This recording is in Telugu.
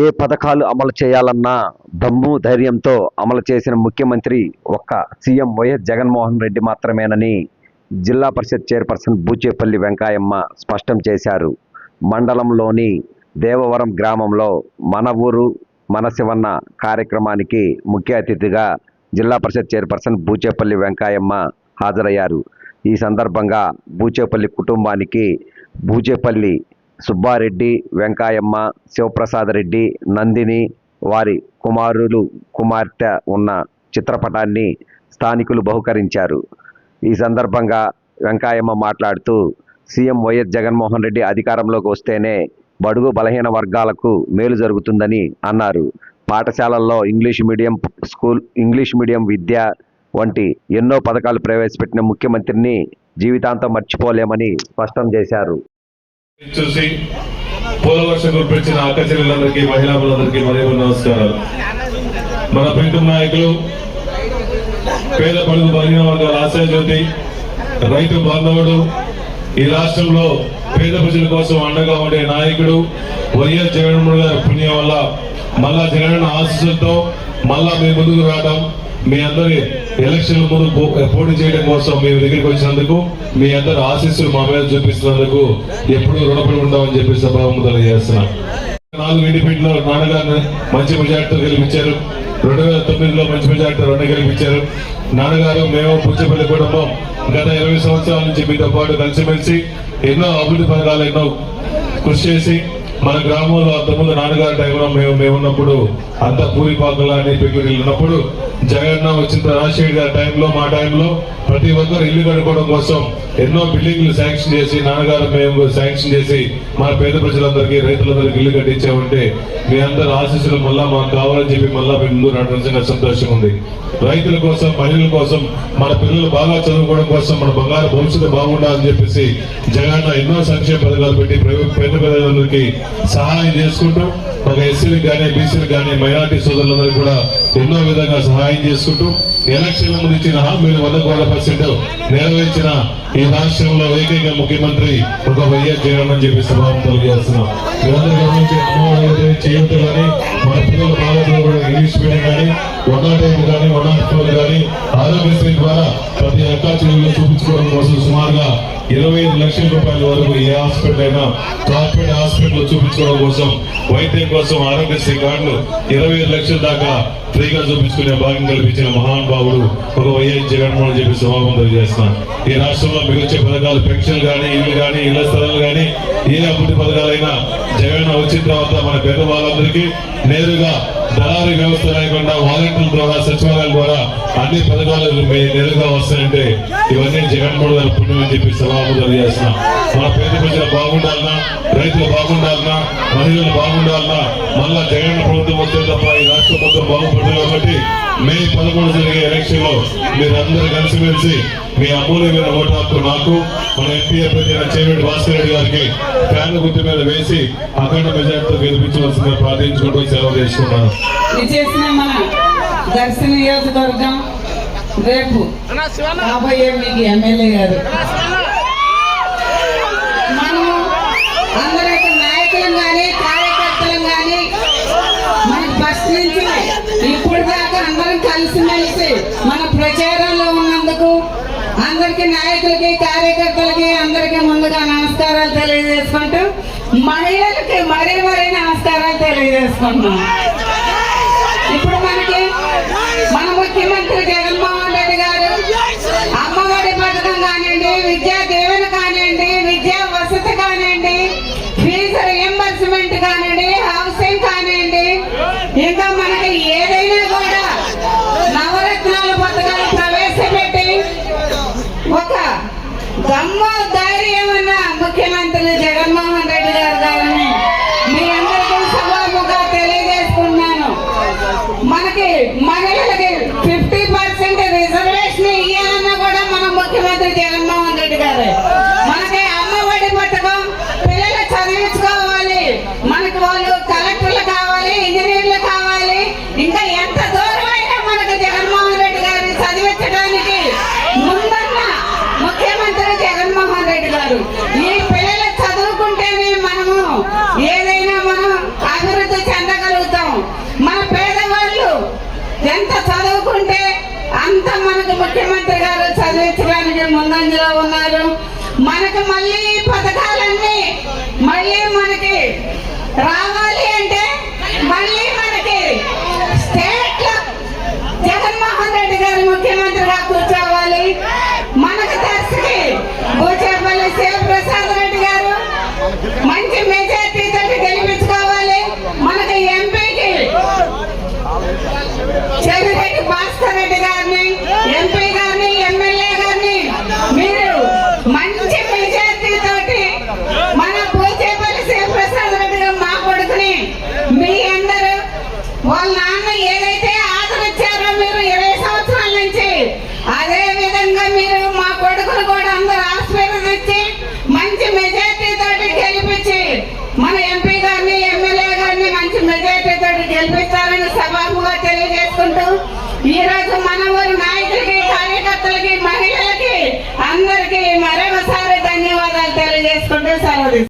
ఏ పథకాలు అమలు చేయాలన్నా దమ్ము ధైర్యంతో అమలు చేసిన ముఖ్యమంత్రి ఒక్క సీఎం వైఎస్ జగన్మోహన్ రెడ్డి మాత్రమేనని జిల్లా పరిషత్ చైర్పర్సన్ బూచేపల్లి వెంకాయమ్మ స్పష్టం చేశారు. మండలంలోని దేవవరం గ్రామంలో మన ఊరు మన శివన్న కార్యక్రమానికి ముఖ్య అతిథిగా జిల్లా పరిషత్ చైర్పర్సన్ బూచేపల్లి వెంకాయమ్మ హాజరయ్యారు. ఈ సందర్భంగా బూచేపల్లి కుటుంబానికి బూచేపల్లి సుబ్బారెడ్డి వెంకాయమ్మ శివప్రసాద్ రెడ్డి నందిని వారి కుమారులు కుమార్తె ఉన్న చిత్రపటాన్ని స్థానికులు బహుకరించారు. ఈ సందర్భంగా వెంకాయమ్మ మాట్లాడుతూ సీఎం వైఎస్ జగన్మోహన్ రెడ్డి అధికారంలోకి వస్తేనే బడుగు బలహీన వర్గాలకు మేలు జరుగుతుందని అన్నారు. పాఠశాలల్లో English medium school English medium విద్య వంటి ఎన్నో పథకాలు ప్రవేశపెట్టిన ముఖ్యమంత్రిని జీవితాంతం మర్చిపోలేమని స్పష్టం చేశారు. చూసి పూలవర్షం కురిపించిన ఆకచర్యులందరికీ మహిళలందరికీ మరియు నమస్కారాలు. మన ప్రీతం నాయకులు పేద పడుగు బలహీన వర్గాల ఆశయజ్యోతి రైతు బాంధవుడు ఈ రాష్ట్రంలో పేద ప్రజల కోసం అండగా ఉండే నాయకుడు వైఎస్ జగన్మోహన్ గారి పుణ్యం వల్ల మళ్ళా జగన్ ఆశీస్సులతో మళ్ళా మీ ముందుకు రావడం మీ అందరి ఎలక్షన్ ముందు పో- పోటీ చేయడం కోసం మేము దగ్గరికి వచ్చినందుకు మీ అందరి ఆశీస్సులు మా మీద చూపిస్తున్నందుకు ఎప్పుడూ రుణపడి ఉండమని చెప్పి సభాముఖం చేస్తున్నాం నాలుగు ఇండిపెండెంట్లో నాన్నగారిని మంచి మెజార్టీతో గెలిపించారు. రెండు వేల తొమ్మిదిలో మంచి మెజార్టీ రెండు గెలిపించారు. నాన్నగారు మేము పుచ్చపల్లి కుటుంబం గత ఇరవై సంవత్సరాల నుంచి మీతో పాటు కలిసిమెలిసి ఎన్నో అభివృద్ధి పథకాలు ఎన్నో కృషి చేసి మన గ్రామంలో అంతకుముందు నాన్నగారి టైంలో మేము మేము ఉన్నప్పుడు అంత పూరిపాకలు అని పెట్టుకుని ఉన్నప్పుడు జగన్ వచ్చిన రాజశేఖర్ గారి టైంలో మా టైంలో ప్రతి ఒక్కరు ఇల్లు కట్టుకోవడం కోసం ఎన్నో బిల్డింగ్లు శాంక్షన్ చేసి నాన్నగారు మేము శాంక్షన్ చేసి మన పేద ప్రజలందరికీ రైతులందరికీ ఇల్లు కట్టించామంటే మీ అందరి ఆశీస్సులు మళ్ళా మాకు కావాలని చెప్పి మళ్ళా మేము ముందు రావడం నిజంగా సంతోషంగా ఉంది. రైతుల కోసం మహిళల కోసం మన పిల్లలు బాగా చదువుకోవడం కోసం మన బంగారు భవిష్యత్తు బాగుండాలని చెప్పేసి జగన్ ఎన్నో సంక్షేమ పథకాలు పెట్టి పేద ప్రజలందరికీ సహాయం చేసుకుంటూ ఒక ఎస్సీలకు కానీ బీసీలకు కానీ మైనార్టీ సోదరులందరికీ కూడా ఎన్నో విధంగా సహాయం చేసుకుంటూ ఎలక్షన్ ముందు ఇచ్చిన హామీలు వంద కోట్ల పర్సెంట్ నెరవేర్చిన ఈ రాష్ట్రంలో ఏకైక ముఖ్యమంత్రి ఒక వైఎస్ జగన్ అని చెప్పి సభావం తెలియజేస్తున్నాం మీరందరూ గమనించి అమ్మఒడి చేయూత కానీ మన పిల్లల బాధ్యతలు కూడా ఇంగ్లీష్ మీడియం కానీ వన్ నాట్ ఎయిట్ కానీ వన్ నాట్ ఫోర్ కానీ ఆరోగ్యశ్రీ ద్వారా ప్రతి అక్కా చెల్లెలు చూపించుకోవడం కోసం సుమారుగా ఇరవై ఐదు లక్షల రూపాయల వరకు ఏ హాస్పిటల్ అయినా కార్పొరేట్ హాస్పిటల్ చూపించుకోవడం కోసం వైద్యం కోసం ఆరోగ్యశ్రీ కార్డులు ఇరవై ఐదు లక్షల దాకా ఫ్రీగా చూపించుకునే భాగ్యం కల్పించిన మహానుభావుడు ఒక వైఎస్ జగన్మోహన్ చెప్పి సభాపం తెలియజేస్తున్నాను. ఈ రాష్ట్రంలో మీకు పథకాలు పెన్షన్లు కానీ ఇల్లు కానీ ఇళ్ళ స్థలాలు కానీ ఏ అభివృద్ధి పథకాలైనా జగన్ వచ్చిన తర్వాత మన పేద వాళ్ళందరికీ నేరుగా దళారీ వ్యవస్థ లేకుండా వాలంటీర్ల ద్వారా సచివాలయాల ద్వారా అన్ని పథకాలు మీ నేరుగా వస్తాయంటే ఇవన్నీ జగన్మోహన్ గారు పుణ్యం అని చెప్పి సభాపతి చేస్తున్నాం. మన పేద ప్రజలు బాగుండాలన్నా రైతులు బాగుండాలన్నా మహిళలు బాగుండాలన్నా మళ్ళా జగన్ ప్రభుత్వం వస్తే తప్ప ఈ రాష్ట్ర ప్రభుత్వం బాగుపడదు కాబట్టి మే పదమూడు జరిగే ఎలక్షన్లో మీరందరూ కలిసిమెలిసి మీ అమూల్యమైన ఓటు హక్కు నాకు మన ఎంపీ అభ్యర్థి అయిన చేవేటి భాస్కర్ రెడ్డి గారికి ఫ్యాన్ గుర్తు మీద వేసి అఖండ మెజార్టీతో గెలిపించవలసిందిగా ప్రార్థించుకుంటూ సెలవు చేసుకున్నాను దర్శన నియోజకవర్గం రేపు రాబోయే మీకు ఎమ్మెల్యే గారు మనము అందరి యొక్క నాయకులం కానీ కార్యకర్తలం కానీ మన ఫస్ట్ నుంచి ఇప్పుడు దాకా అందరం కలిసిమెలిసి మన ప్రచారంలో ఉన్నందుకు అందరికి నాయకులకి కార్యకర్తలకి అందరికీ ముందుగా నమస్కారాలు తెలియజేసుకుంటూ మహిళలకి మరీ మరీ నమస్కారాలు తెలియజేసుకుంటున్నాం. ఇప్పుడు మనకి మన ఇంకా మనకి ఏదైనా కూడా నవరత్నాల పథకాలు ప్రవేశపెట్టి ఒక దమ్మ ధైర్యం ఉన్న ముఖ్యమంత్రి జగన్మోహన్ రెడ్డి గారు గారని మీ అందరికీ సభాముగా తెలియజేసుకున్నాను మనకి మహిళలకి ఫిఫ్టీ పర్సెంట్ రిజర్వేషన్ ఇవ్వాలన్నా కూడా మన ముఖ్యమంత్రి జగన్మోహన్ రెడ్డి గారు. చదివించడానికి ముందన్న ముఖ్యమంత్రి జగన్మోహన్ రెడ్డి గారు. ఈ పిల్లలు చదువుకుంటేనే మనము ఏదైనా మనం అభివృద్ధి చెందగలుగుతాం. మన పేదవాళ్ళు ఎంత చదువుకుంటే అంత మనకు ముఖ్యమంత్రి గారు చదివించడానికి ముందంజలో ఉన్నారు. మనకు మళ్ళీ మీతో గెలిపిస్తారని సభాముగా తెలియజేసుకుంటూ ఈ రోజు మన ఊరి నాయకులకి కార్యకర్తలకి మహిళలకి అందరికీ మరొకసారి ధన్యవాదాలు తెలియజేసుకుంటూ సెలవు